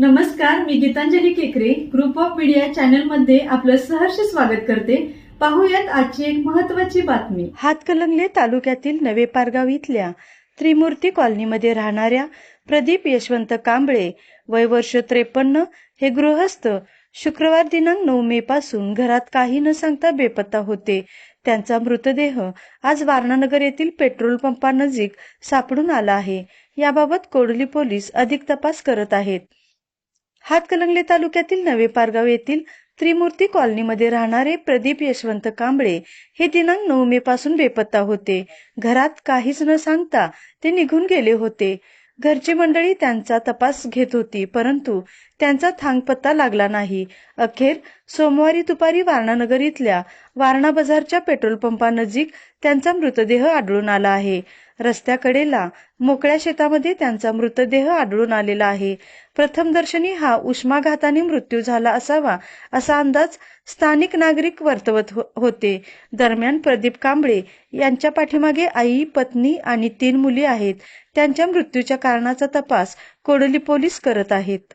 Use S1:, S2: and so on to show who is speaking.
S1: नमस्कार मी गीतांजली केकरे. Group of media चॅनलमध्ये आपलं सहर्ष स्वागत करते. पाहूयात आजची एक महत्वाची बातमी.
S2: हातकलंगले तालुक्यातील नवे पारगाव इथल्या त्रिमूर्ती कॉलनीमध्ये राहणाऱ्या प्रदीप यशवंत कांबळे वय वर्ष त्रेपन्न हे गृहस्थ शुक्रवार दिनांक नऊ मे पासून घरात काही न सांगता बेपत्ता होते. त्यांचा मृतदेह आज वारणानगर येथील पेट्रोल पंपानजीक सापडून आला आहे. याबाबत कोडली पोलीस अधिक तपास करत आहेत. हातकलंगले तालुक्यातील नवे पारगाव येथील त्रिमूर्ती कॉलनीमध्ये राहणारे प्रदीप यशवंत कांबळे हे दिनांक नऊ मे पासून बेपत्ता होते. घरात काहीच न सांगता ते निघून गेले होते. घरची मंडळी त्यांचा तपास घेत होती परंतु त्यांचा थांगपत्ता लागला नाही. अखेर सोमवारी दुपारी वारणानगर इथल्या वारणा बाजारच्या पेट्रोल पंपानजीक त्यांचा मृतदेह आढळून आला आहे. रस्त्याकडेला मोकळ्या शेतामध्ये त्यांचा मृतदेह आढळून आलेला आहे. प्रथमदर्शनी हा उष्माघाताने मृत्यू झाला असावा असा अंदाज स्थानिक नागरिक वर्तवत हो- होते. दरम्यान प्रदीप कांबळे यांच्या पाठीमागे आई पत्नी आणि तीन मुली आहेत. त्यांच्या मृत्यूच्या कारणाचा तपास कोडोली पोलीस करत आहेत.